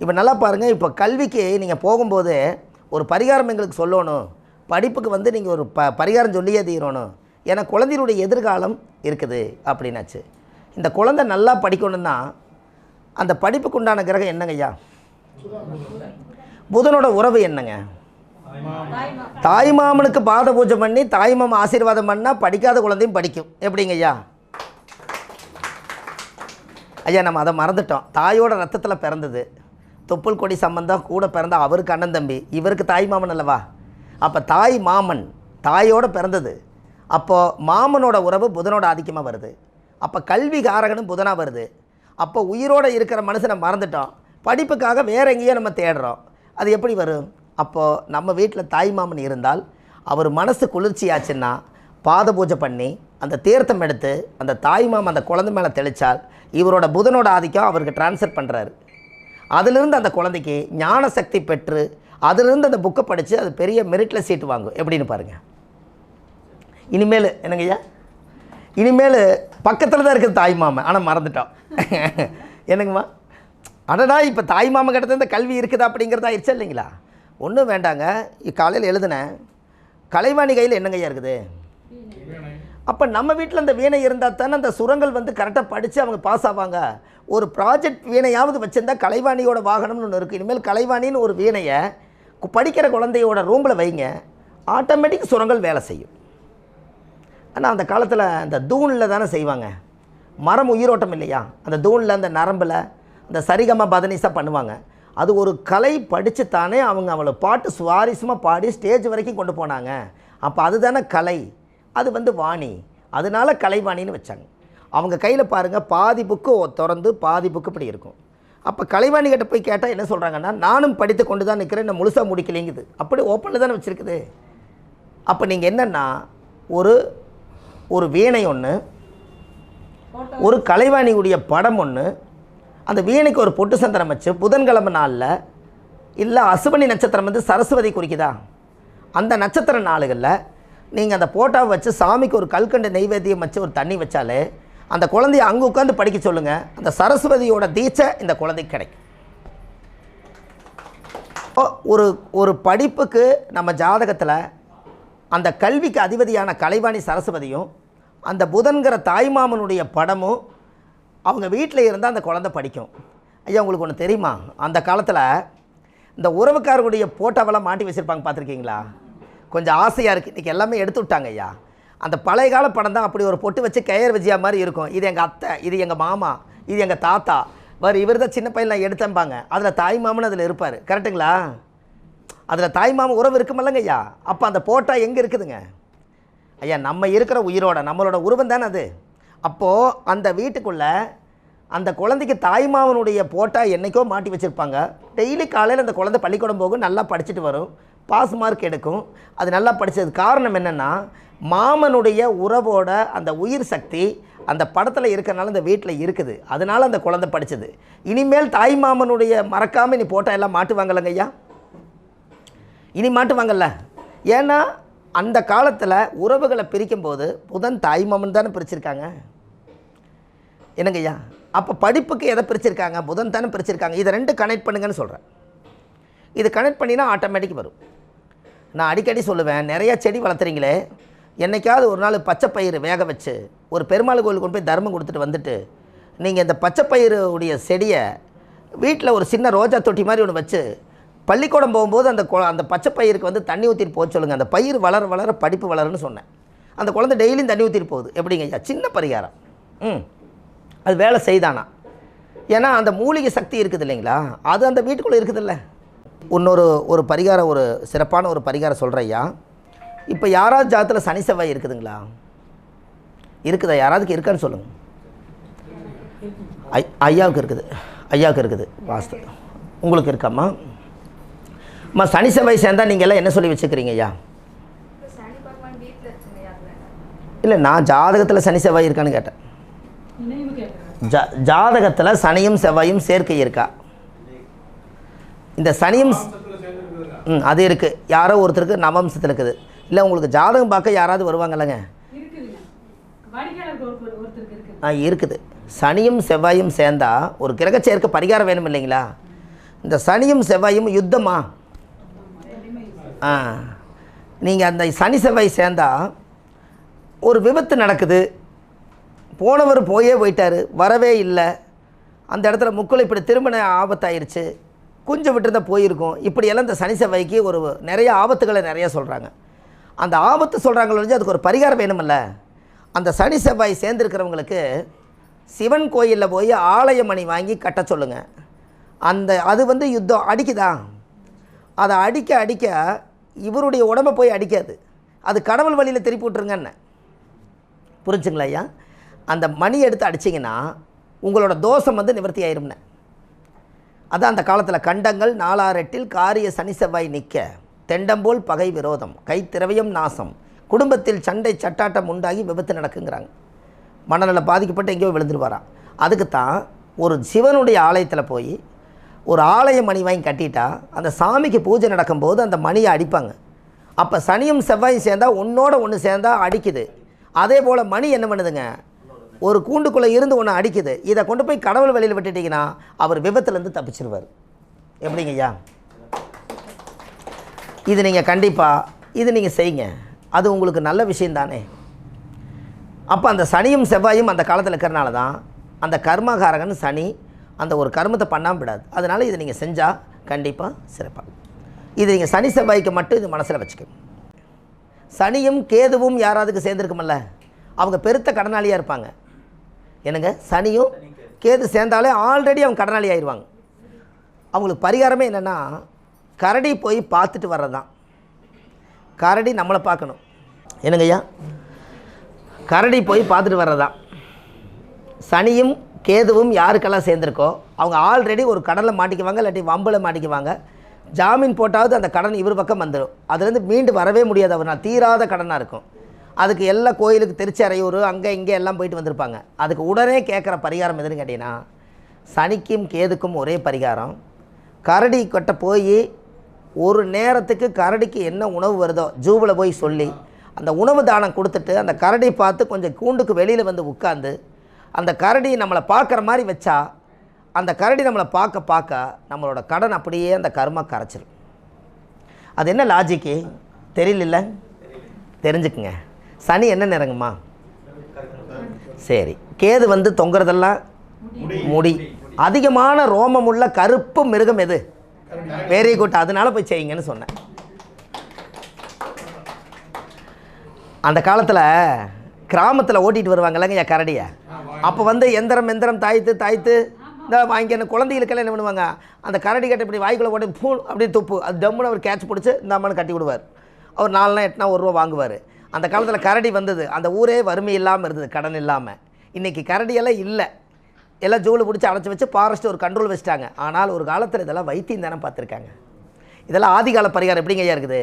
இப்போ நல்லா பாருங்கள் இப்போ கல்விக்கு நீங்கள் போகும்போது ஒரு பரிகாரம் எங்களுக்கு சொல்லணும். படிப்புக்கு வந்து நீங்கள் ஒரு ப பரிகாரம் சொல்லியே தீரணும். ஏன்னா குழந்தையினுடைய எதிர்காலம் இருக்குது அப்படின்னாச்சு. இந்த குழந்தை நல்லா படிக்கணும்னா அந்த படிப்புக்கு உண்டான கிரகம் என்னங்கய்யா புதனோட உறவு என்னங்க? தாய் மாமனுக்கு பாத பூஜை பண்ணி தாய் மாமன் ஆசீர்வாதம் பண்ணால் படிக்காத குழந்தையும் படிக்கும். எப்படிங்க ஐயா? ஐயா நம்ம அதை மறந்துட்டோம். தாயோட ரத்தத்தில் பிறந்தது. தொப்புள் கொடி சம்பந்தம் கூட பிறந்த அவருக்கு அண்ணன் தம்பி. இவருக்கு தாய் மாமன் அல்லவா? அப்போ தாய் மாமன் தாயோடு பிறந்தது. அப்போது மாமனோட உறவு புதனோட ஆதிக்கமாக வருது. அப்போ கல்வி காரகனும் புதனாக வருது. அப்போ உயிரோடு இருக்கிற மனுஷனை மறந்துட்டோம். படிப்புக்காக வேற எங்கேயோ நம்ம தேடுறோம். அது எப்படி வரும்? அப்போது நம்ம வீட்டில் தாய் மாமன் இருந்தால் அவர் மனசு குளிர்ச்சியாச்சுன்னா பாத பூஜை பண்ணி அந்த தீர்த்தம் எடுத்து அந்த தாய் மாமன் அந்த குழந்தை மேலே தெளித்தால் இவரோட புதனோட ஆதிக்கம் அவருக்கு டிரான்ஸ்ஃபர் பண்ணுறாரு அதிலிருந்து அந்த குழந்தைக்கு ஞான சக்தி பெற்று அதிலிருந்து அந்த புக்கை படித்து அது பெரிய மெரிட்டில் சீட்டு வாங்கும். எப்படின்னு பாருங்கள் இனிமேல் என்னங்கய்யா இனிமேல் பக்கத்தில் தான் இருக்குது தாய் மாமன். ஆனால் மறந்துட்டோம். என்னங்கம்மா? அடடா இப்போ தாய் மாமன் கிட்ட இந்த கல்வி இருக்குதா அப்படிங்கிறதா ஆயிடுச்சு இல்லைங்களா? ஒன்றும் வேண்டாங்க. காலையில் எழுதுனேன். கலைவாணி கையில் என்னங்கய்யா இருக்குது? அப்போ நம்ம வீட்டில் அந்த வீணை இருந்தால் தானே அந்த சுரங்கள் வந்து கரெக்டாக படித்து அவங்க பாஸ் ஆவாங்க. ஒரு ப்ராஜெக்ட் வீணையாவது வச்சுருந்தா கலைவாணியோட வாகனம்னு ஒன்று இருக்குது இனிமேல் கலைவாணின்னு ஒரு வீணையை படிக்கிற குழந்தையோட ரூமில் வைங்க. ஆட்டோமேட்டிக் சுரங்கள் வேலை செய்யும். ஆனால் அந்த காலத்தில் அந்த தூணில் தானே செய்வாங்க. மரம் உயிரோட்டம் இல்லையா? அந்த தூணில் அந்த நரம்பில் அந்த சரிகம பதனிஸாக பண்ணுவாங்க. அது ஒரு கலை படித்து தானே அவங்க அவளை பாட்டு சுவாரஸ்யமாக பாடி ஸ்டேஜ் வரைக்கும் கொண்டு போனாங்க. அப்போ அதுதானே கலை. அது வந்து வாணி. அதனால கலைவாணின்னு வச்சாங்க. அவங்க கையில் பாருங்கள் பாதி புக்கு திறந்து பாதி புக்கு இப்படி இருக்கும். அப்போ கலைவாணி கிட்ட போய் கேட்டால் என்ன சொல்கிறாங்கன்னா நானும் படித்து கொண்டு தான் நிற்கிறேன் நான் முழுசாக முடிக்கலைங்குது. அப்படி ஓப்பனில் தானே வச்சுருக்குது. அப்போ நீங்கள் என்னென்னா ஒரு ஒரு வீணை ஒன்று ஒரு கலைவாணியுடைய படம் ஒன்று அந்த வீணைக்கு ஒரு பொட்டு சந்திரம் வச்சு புதன்கிழமை நாளில் இல்லை அசுவனி நட்சத்திரம் வந்து சரஸ்வதி குறிக்குதா? அந்த நட்சத்திர நாளுகளில் நீங்கள் அந்த போட்டோவை வச்சு சாமிக்கு ஒரு கல்கண்டு நெய்வேத்தியம் வச்சு ஒரு தண்ணி வச்சாலே அந்த குழந்தைய அங்கே உட்காந்து படிக்க சொல்லுங்கள் அந்த சரஸ்வதியோட தீட்சை இந்த குழந்தைக்கு கிடைக்கும். ஒரு ஒரு படிப்புக்கு நம்ம ஜாதகத்தில் அந்த கல்விக்கு அதிபதியான கலைவாணி சரஸ்வதியும் அந்த புதன்கிற தாய்மாமனுடைய படமும் அவங்க வீட்டில் இருந்தால் அந்த குழந்தை படிக்கும். ஐயா உங்களுக்கு ஒன்று தெரியுமா? அந்த காலத்தில் இந்த உறவுக்காரர்களுடைய போட்டோவெல்லாம் மாட்டி வச்சுருப்பாங்க பார்த்துருக்கீங்களா? கொஞ்சம் ஆசையாக இருக்குது இன்றைக்கி எல்லாமே எடுத்து விட்டாங்க ஐயா. அந்த பழைய கால படம் தான் அப்படி ஒரு பொட்டு வச்சு கயர் விஜயா மாதிரி இருக்கும். இது எங்கள் அத்தை இது எங்கள் மாமா இது எங்கள் தாத்தா. வேறு இவர் தான் சின்ன பையன் நான் எடுத்தேன்பாங்க அதில் தாய் மாமன் அதில் இருப்பார். கரெக்டுங்களா அதில் தாய் மாமன் உறவு இருக்குமில்லங்க ஐயா. அப்போ அந்த போட்டா எங்கே இருக்குதுங்க? ஐயா நம்ம இருக்கிற உயிரோட நம்மளோட உருவம் தானே அது? அப்போது அந்த வீட்டுக்குள்ளே அந்த குழந்தைக்கு தாய்மாவனுடைய போட்டா என்றைக்கோ மாட்டி வச்சுருப்பாங்க. டெய்லி காலையில் அந்த குழந்தை பள்ளிக்கூடம் போகும் நல்லா படிச்சுட்டு வரும். பாஸ் மார்க் எடுக்கும். அது நல்லா படித்தது காரணம் என்னென்னா மாமனுடைய உறவோட அந்த உயிர் சக்தி அந்த படத்தில் இருக்கிறனால அந்த வீட்டில் இருக்குது. அதனால் அந்த குழந்தை படித்தது இனிமேல் தாய் மாமனுடைய மறக்காமல் நீ போட்டால் எல்லாம் மாட்டுவாங்கல்லங்க ஐயா? இனி மாட்டுவாங்கல்ல? ஏன்னா அந்த காலத்தில் உறவுகளை பிரிக்கும்போது புதன் தாய் மாமன் தானே பிரிச்சிருக்காங்க. என்னங்கய்யா அப்போ படிப்புக்கு எதை பிரிச்சிருக்காங்க? புதன் தானே பிரிச்சிருக்காங்க. இதை ரெண்டு கனெக்ட் பண்ணுங்கன்னு சொல்கிறேன் இது கனெக்ட் பண்ணினா ஆட்டோமேட்டிக் வரும். நான் அடிக்கடி சொல்லுவேன் நிறையா செடி வளர்த்துறீங்களே என்னைக்காவது ஒரு நாள் பச்சை பயிறு வேக வச்சு ஒரு பெருமாள் கோயிலுக்கு கொண்டு போய் தர்மம் கொடுத்துட்டு வந்துட்டு நீங்கள் இந்த பச்சை பயிருடைய செடியை வீட்டில் ஒரு சின்ன ரோஜா தொட்டி மாதிரி ஒன்று வச்சு பள்ளிக்கூடம் போகும்போது அந்த கொ அந்த பச்சை பயிருக்கு வந்து தண்ணி ஊற்றிட்டு போக சொல்லுங்கள் அந்த பயிர் வளர வளர படிப்பு வளருன்னு சொன்னேன். அந்த குழந்தை டெய்லியும் தண்ணி ஊற்றிட்டு போகுது. எப்படிங்க ஐயா? சின்ன பரிகாரம். ம். அது வேலை செய்தானா? ஏன்னா அந்த மூலிகை சக்தி இருக்குது இல்லைங்களா? அது அந்த வீட்டுக்குள்ளே இருக்குதுல்ல. இன்னொரு ஒரு பரிகாரம் ஒரு சிறப்பான ஒரு பரிகாரம் சொல்கிற ஐயா இப்போ யாராவது ஜாதத்தில் சனி செவ்வாய் இருக்குதுங்களா? இருக்குதா? யாராவதுக்கு இருக்கான்னு சொல்லுங்கள் ஐ ஐயாவுக்கு இருக்குது. ஐயாவுக்கு இருக்குது. வாஸ்து. உங்களுக்கு இருக்காம்மா? அம்மா சனி செவ்வாய் சேர்ந்தா நீங்கள் எல்லாம் என்ன சொல்லி வச்சுக்கிறீங்க ஐயா இல்லை நான் ஜாதகத்தில் சனி செவ்வாய் இருக்கான்னு கேட்டேன். ஜா ஜாதகத்தில் சனியும் செவ்வாயும் சேர்க்கை இருக்கா? இந்த சனியும் ம் அது இருக்குது யாரோ ஒருத்தருக்கு நவம்சத்தில் இருக்குது. இல்லை உங்களுக்கு ஜாதகம் பார்க்க யாராவது வருவாங்கல்லங்க? ஆ இருக்குது. சனியும் செவ்வாயும் சேர்ந்தா ஒரு கிரக சேர்க்கை பரிகாரம் வேணும் இல்லைங்களா? இந்த சனியும் செவ்வாயும் யுத்தமா? ஆ. நீங்கள் அந்த சனி செவ்வாய் சேர்ந்தா ஒரு விபத்து நடக்குது. போனவர் போயே போயிட்டார். வரவே இல்லை. அந்த இடத்துல முக்குள் இப்படி திருமண ஆபத்தாயிருச்சு. கொஞ்சம் விட்டுருந்தா போயிருக்கும். இப்படியெல்லாம் இந்த சனி செவ்வாய்க்கு ஒரு நிறைய ஆபத்துகளை நிறைய சொல்கிறாங்க அந்த ஆபத்து சொல்கிறாங்களோ அதுக்கு ஒரு பரிகாரம் வேணுமில்ல. அந்த சனி செவ்வாய் சேர்ந்துருக்கிறவங்களுக்கு சிவன் கோயிலில் போய் ஆலய மணி வாங்கி கட்ட சொல்லுங்கள் அந்த அது வந்து யுத்தம் அடிக்குதா? அதை அடிக்க அடிக்க இவருடைய உடம்பை போய் அடிக்காது. அது கடவுள் வழியில் திருப்பி விட்ருங்கன்னு புரிஞ்சுங்களா ஐயா? அந்த மணி எடுத்து அடிச்சிங்கன்னா உங்களோட தோஷம் வந்து நிவர்த்தி ஆயிரும்ண்ணே அதான் அந்த காலத்தில் கண்டங்கள் நாலாரெட்டில் காரிய சனி செவ்வாய் நிற்க. தெண்டம்போல் பகை விரோதம் கைத்திரவியம் நாசம். குடும்பத்தில் சண்டை சட்டாட்டம் உண்டாகி விபத்து நடக்குங்கிறாங்க. மனநல பாதிக்கப்பட்டு எங்கேயோ விழுந்துருவாராம் அதுக்கு தான் ஒரு சிவனுடைய ஆலயத்தில் போய் ஒரு ஆலய மணி வாங்கி கட்டிட்டா அந்த சாமிக்கு பூஜை நடக்கும்போது அந்த மணியை அடிப்பாங்க. அப்போ சனியும் செவ்வாயும் சேர்ந்தால் ஒன்றோட ஒன்று சேர்ந்தா அடிக்குது. அதே போல் மணி என்ன பண்ணுதுங்க? ஒரு கூண்டுக்குள்ளே இருந்து ஒன்று அடிக்குது. இதை கொண்டு போய் கடவுள் வெளியில் விட்டுட்டிங்கன்னா அவர் விபத்துலேருந்து தப்பிச்சிருவார். எப்படிங்க ஐயா? இது நீங்கள் கண்டிப்பாக இது நீங்கள் செய்யுங்க. அது உங்களுக்கு நல்ல விஷயம் தானே. அப்போ அந்த சனியும் செவ்வாயும் அந்த காலத்தில் இருக்கிறனால தான் அந்த கர்மகாரகன் சனி அந்த ஒரு கர்மத்தை பண்ணாமல் விடாது. அதனால் இதை நீங்கள் செஞ்சால் கண்டிப்பாக சிறப்பாக இது நீங்கள் சனி செவ்வாய்க்கு மட்டும் இது மனசில் வச்சுக்கணும் சனியும் கேதுவும் யாராவதுக்கு சேர்ந்துருக்குமல்ல அவங்க பெருத்த கடனாளியாக இருப்பாங்க. என்னங்க? சனியும் கேது சேர்ந்தாலே ஆல்ரெடி அவங்க கடனாளி ஆயிடுவாங்க. அவங்களுக்கு பரிகாரமே என்னென்னா கரடி போய் பார்த்துட்டு வர்றது தான் கரடி நம்மளை பார்க்கணும். என்னங்கய்யா கரடி போய் பார்த்துட்டு வர்றது தான் சனியும் கேதுவும் யாருக்கெல்லாம் சேர்ந்துருக்கோ அவங்க ஆல்ரெடி ஒரு கடலில் மாட்டிக்குவாங்க இல்லாட்டி வம்பில் மாட்டிக்குவாங்க. ஜாமீன் போட்டாவது அந்த கடன் இவர் பக்கம் வந்துடும் அதுலேருந்து மீண்டு வரவே முடியாது அவர் நான் தீராத கடனாக இருக்கும். அதுக்கு எல்லா கோயிலுக்கு திருச்செறையூர் அங்கே இங்கே எல்லாம் போயிட்டு வந்திருப்பாங்க. அதுக்கு உடனே கேட்குற பரிகாரம் எதுன்னு கேட்டிங்கன்னா சனிக்கும் கேதுக்கும் ஒரே பரிகாரம். கரடி கிட்ட போய் ஒரு நேரத்துக்கு கரடிக்கு என்ன உணவு வருதோ ஜூவில் போய் சொல்லி அந்த உணவு தானம் கொடுத்துட்டு அந்த கரடி பார்த்து கொஞ்சம் கூண்டுக்கு வெளியில் வந்து உட்காந்து அந்த கரடி நம்மளை பார்க்குற மாதிரி வச்சா அந்த கரடி நம்மளை பார்க்க பார்க்க நம்மளோட கடன் அப்படியே அந்த கர்மா கரைச்சிரும். அது என்ன லாஜிக்கு தெரியல. தெரிஞ்சுக்குங்க. சனி என்ன நிறங்கம்மா? சரி. கேது வந்து தொங்குறதெல்லாம் முடி. அதிகமான ரோமம் உள்ள கருப்பு மிருகம் எது? வெரி குட் அதனால போய் செய்யுங்கன்னு சொன்னேன். அந்த காலத்தில் கிராமத்தில் ஓட்டிகிட்டு வருவாங்கல்லங்க என் கரடியை? அப்போ வந்து எந்திரம் எந்திரம் தாய்த்து தாய்த்து இந்த வாங்கி அந்த குழந்தைகளுக்கெல்லாம் என்ன பண்ணுவாங்க? அந்த கரடி கட்டை இப்படி வாய்க்குள்ளே போட்டு பூ அப்படியே துப்பு. அது டம்முன்னு அவர் கேட்ச் பிடிச்சி இந்த அம்மனு கட்டி விடுவார். அவர் நாலுனா எட்டுனா ஒரு ரூபா வாங்குவார். அந்த காலத்தில் கரடி வந்தது. அந்த ஊரே வறுமை இல்லாமல் இருந்தது கடன் இல்லாமல் இன்றைக்கி கரடியெல்லாம் இல்லை. எல்லாம் ஜூவில் பிடிச்சி அடைச்சி வச்சு ஃபாரஸ்ட் ஒரு கண்ட்ரோல் வச்சுட்டாங்க. ஆனால் ஒரு காலத்தில் இதெல்லாம் வைத்தியம் தானே பார்த்துருக்காங்க. இதெல்லாம் ஆதிகால பரிகாரம் எப்படிங்க ஐயா இருக்குது?